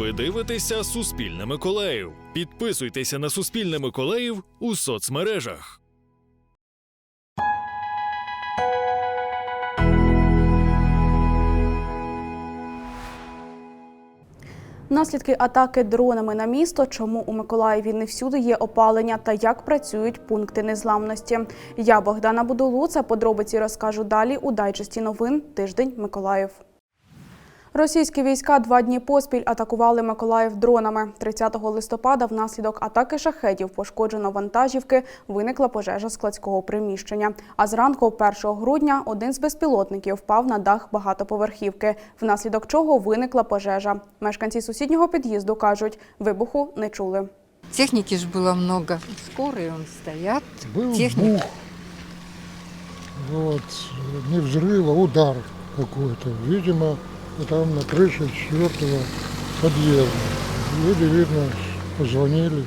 Ви дивитеся Суспільне Миколаїв. Підписуйтеся на Суспільне Миколаїв у соцмережах. Наслідки атаки дронами на місто, чому у Миколаєві не всюди є опалення та як працюють пункти незламності. Я Богдана Будулу. Це подробиці розкажу далі у дайджесті новин Тиждень Миколаїв. Російські війська два дні поспіль атакували Миколаїв дронами. 30 листопада внаслідок атаки шахедів пошкоджено вантажівки, виникла пожежа складського приміщення. А зранку, 1 грудня, один з безпілотників впав на дах багатоповерхівки, внаслідок чого виникла пожежа. Мешканці сусіднього під'їзду кажуть, вибуху не чули. Техники же было много. Скорые он стоят. Был Техника. бух. Вот, не взрыв, а удар какой-то. Видимо, там на крыше четвертого подъезда. Люди, видно, позвонили.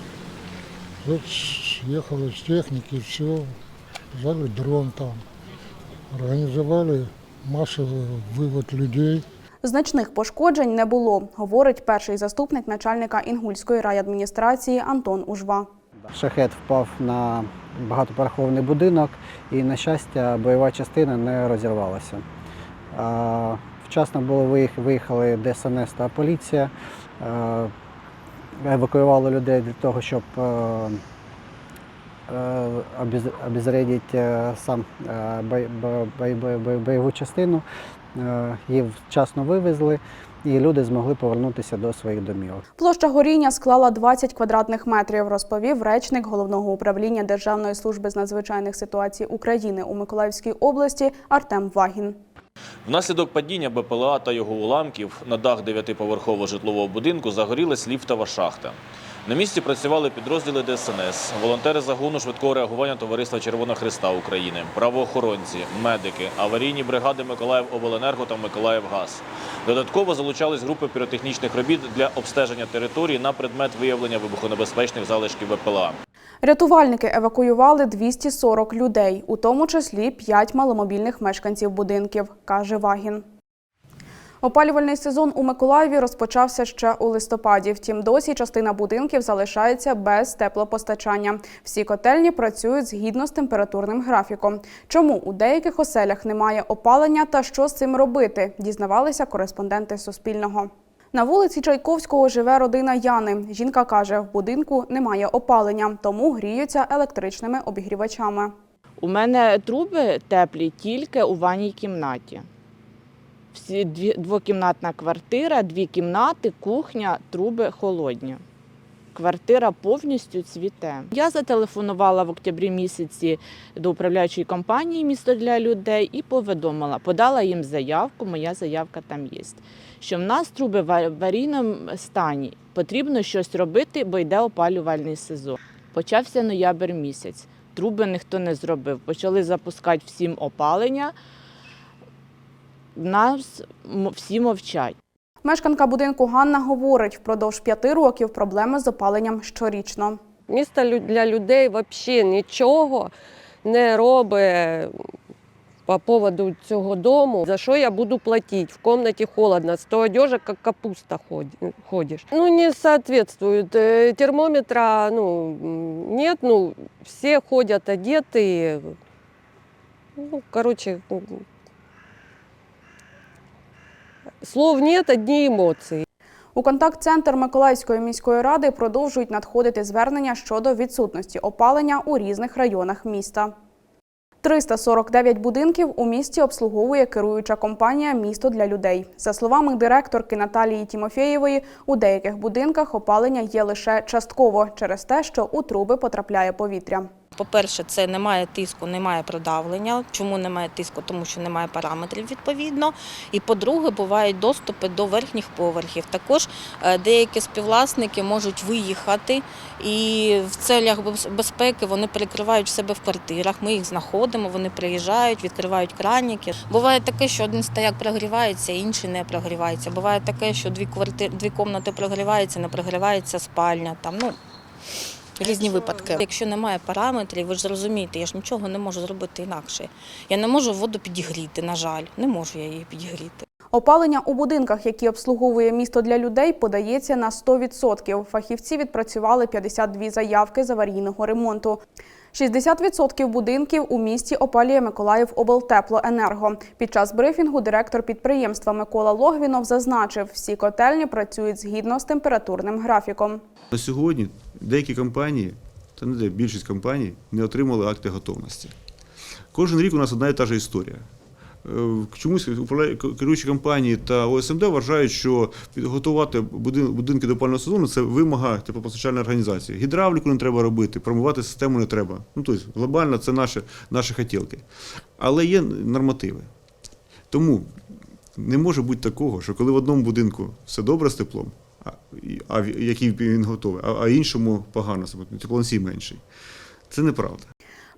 Вот съехала с техники, все. Взяли дрон там. Организовали массовый вывод людей. Значних пошкоджень не було, говорить перший заступник начальника Інгульської райадміністрації Антон Ужва. Шахет впав на багатоповерховий будинок і, на щастя, бойова частина не розірвалася. Вчасно було виїхали ДСНС та поліція, е, евакуювали людей для того, щоб е, сам бой- бо- бой- бой- бой- бойову частину. Е, Її вчасно вивезли, і люди змогли повернутися до своїх домівок. Площа горіння склала 20 квадратних метрів, розповів речник головного управління Державної служби з надзвичайних ситуацій України у Миколаївській області Артем Вагін. Внаслідок падіння БПЛА та його уламків на дах дев'ятиповерхового житлового будинку загорілась ліфтова шахта. На місці працювали підрозділи ДСНС, волонтери загону швидкого реагування Товариства Червоного Христа України, правоохоронці, медики, аварійні бригади Миколаївобленерго та Миколаївгаз. Додатково залучались групи піротехнічних робіт для обстеження території на предмет виявлення вибухонебезпечних залишків БПЛА. Рятувальники евакуювали 240 людей, у тому числі 5 маломобільних мешканців будинків, каже Вагін. Опалювальний сезон у Миколаєві розпочався ще у листопаді. Втім, досі частина будинків залишається без теплопостачання. Всі котельні працюють згідно з температурним графіком. Чому у деяких оселях немає опалення та що з цим робити? Дізнавалися кореспонденти Суспільного. На вулиці Чайковського живе родина Яни. Жінка каже, в будинку немає опалення, тому гріються електричними обігрівачами. У мене труби теплі тільки у ванній кімнаті. Всі двокімнатна квартира, дві кімнати, кухня, труби холодні. Квартира повністю цвіте. Я зателефонувала в октябрі місяці до управляючої компанії Місто для людей і повідомила, подала їм заявку, моя заявка там є. Що в нас труби в аварійному стані. Потрібно щось робити, бо йде опалювальний сезон. Почався ноябрь місяць. Труби ніхто не зробив. Почали запускати всім опалення. В Нас всі мовчать. Мешканка будинку Ганна говорить, впродовж п'яти років проблеми з опаленням щорічно. Місто для людей взагалі нічого не робить по поводу цього дому. За що я буду платити? В кімнаті холодно, з того одежа, як капуста ході- ходиш. Ну, не соответствует. Э, Термометра ну, м, нет, ну, все ходят одетые. Ну, короче, м, слов нет, одни эмоции. У контакт-центр Миколаївської міської ради продовжують надходити звернення щодо відсутності опалення у різних районах міста. 349 будинків у місті обслуговує керуюча компанія Місто для людей. За словами директорки Наталії Тімофєєвої, у деяких будинках опалення є лише частково через те, що у труби потрапляє повітря. По-перше, це немає тиску, немає продавлення. Чому немає тиску? Тому що немає параметрів відповідно. І по-друге, бувають доступи до верхніх поверхів. Також е, деякі співвласники можуть виїхати і в целях безпеки вони перекривають себе в квартирах. Ми їх знаходимо, вони приїжджають, відкривають краники. Буває таке, що один стояк прогрівається, інший не прогрівається. Буває таке, що дві квартири, дві кімнати прогріваються, не прогрівається спальня. Там ну. Різні випадки. Якщо немає параметрів, ви ж зрозумієте, я ж нічого не можу зробити інакше. Я не можу воду підігріти, на жаль, не можу я її підігріти. Опалення у будинках, які обслуговує місто для людей, подається на 100%. Фахівці відпрацювали 52 заявки з аварійного ремонту. 60% будинків у місті опалює Миколаїв облтеплоенерго. Під час брифінгу директор підприємства Микола Логвінов зазначив, всі котельні працюють згідно з температурним графіком. На сьогодні деякі компанії, та не де більшість компаній, не отримали акти готовності. Кожен рік у нас одна і та ж історія. Е, Чомусь керуючі компанії та ОСМД вважають, що підготувати будинки до опалювального сезону це вимога теплопостачальної організації. Гідравліку не треба робити, промивати систему не треба. Ну, тобто, глобально це наші, наші хотілки. Але є нормативи. Тому не може бути такого, що коли в одному будинку все добре з теплом, а, який він готовий, а, іншому погано, теплоносій менший. Це неправда.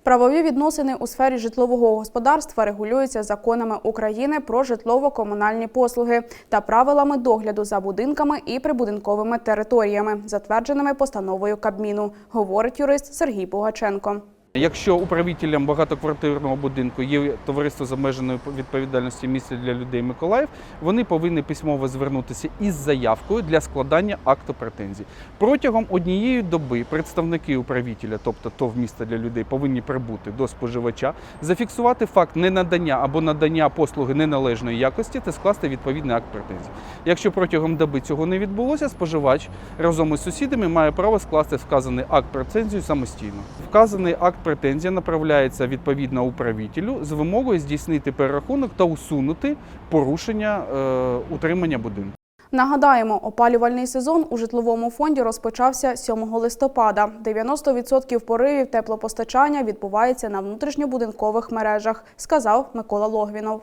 Правові відносини у сфері житлового господарства регулюються законами України про житлово-комунальні послуги та правилами догляду за будинками і прибудинковими територіями, затвердженими постановою Кабміну, говорить юрист Сергій Бугаченко. Якщо управителем багатоквартирного будинку є товариство з обмеженою відповідальністю місця для людей Миколаїв, вони повинні письмово звернутися із заявкою для складання акту претензій. Протягом однієї доби представники управителя, тобто ТОВ міста для людей, повинні прибути до споживача, зафіксувати факт ненадання або надання послуги неналежної якості та скласти відповідний акт претензій. Якщо протягом доби цього не відбулося, споживач разом із сусідами має право скласти вказаний акт претензію самостійно. Вказаний акт претензія направляється відповідно управителю з вимогою здійснити перерахунок та усунути порушення е, утримання будинку. Нагадаємо, опалювальний сезон у житловому фонді розпочався 7 листопада. 90% поривів теплопостачання відбувається на внутрішньобудинкових мережах, сказав Микола Логвінов.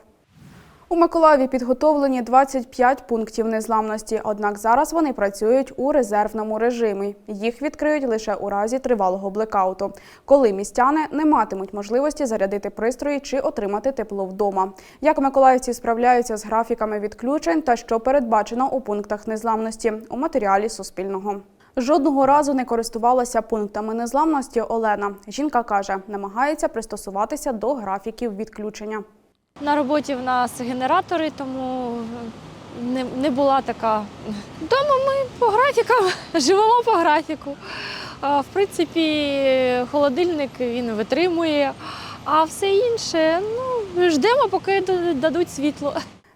У Миколаєві підготовлені 25 пунктів незламності, однак зараз вони працюють у резервному режимі. Їх відкриють лише у разі тривалого блекауту, коли містяни не матимуть можливості зарядити пристрої чи отримати тепло вдома. Як миколаївці справляються з графіками відключень та що передбачено у пунктах незламності у матеріалі Суспільного. Жодного разу не користувалася пунктами незламності Олена. Жінка каже, намагається пристосуватися до графіків відключення. На роботі в нас генератори, тому не, не була така. Вдома ми по графікам живемо по графіку. В принципі, холодильник він витримує, а все інше ну, ждемо, поки дадуть світло.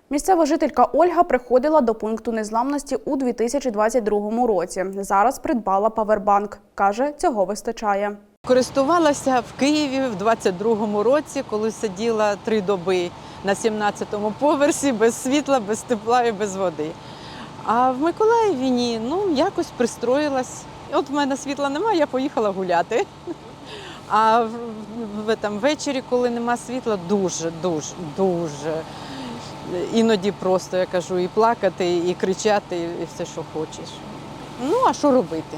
Місцева жителька Ольга приходила до пункту незламності у 2022 році. Зараз придбала павербанк. Каже, цього вистачає. Користувалася в Києві в 22-му році, коли сиділа три доби на 17-му поверсі без світла, без тепла і без води. А в Миколаєві ні, ну якось пристроїлась. От в мене світла немає, я поїхала гуляти. А в, в, там, ввечері, коли нема світла, дуже, дуже, дуже. Іноді просто я кажу, і плакати, і кричати, і все, що хочеш. Ну, а що робити?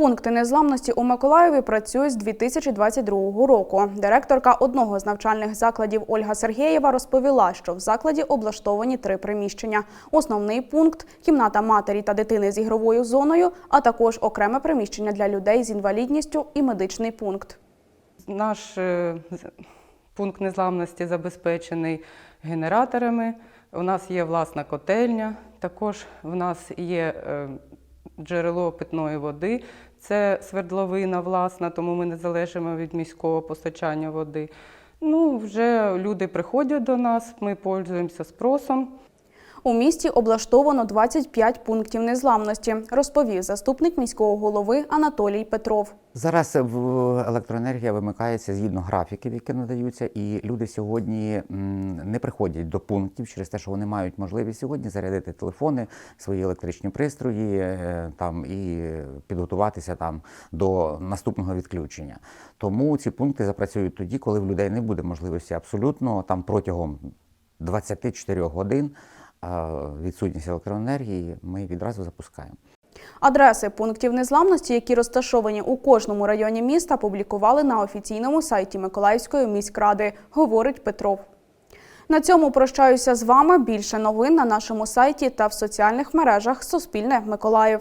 Пункти незламності у Миколаєві працюють з 2022 року. Директорка одного з навчальних закладів Ольга Сергєєва розповіла, що в закладі облаштовані три приміщення: основний пункт, кімната матері та дитини з ігровою зоною, а також окреме приміщення для людей з інвалідністю і медичний пункт. Наш е, пункт незламності забезпечений генераторами. У нас є власна котельня, також в нас є е, джерело питної води. Це свердловина власна, тому ми не залежимо від міського постачання води. Ну, вже люди приходять до нас, ми пользуємося спросом. У місті облаштовано 25 пунктів незламності, розповів заступник міського голови Анатолій Петров. Зараз електроенергія вимикається згідно графіків, які надаються, і люди сьогодні не приходять до пунктів через те, що вони мають можливість сьогодні зарядити телефони, свої електричні пристрої е, там і підготуватися там до наступного відключення. Тому ці пункти запрацюють тоді, коли в людей не буде можливості абсолютно там протягом 24 годин відсутність електроенергії. Ми відразу запускаємо. Адреси пунктів незламності, які розташовані у кожному районі міста, публікували на офіційному сайті Миколаївської міськради, говорить Петров. На цьому прощаюся з вами. Більше новин на нашому сайті та в соціальних мережах Суспільне Миколаїв.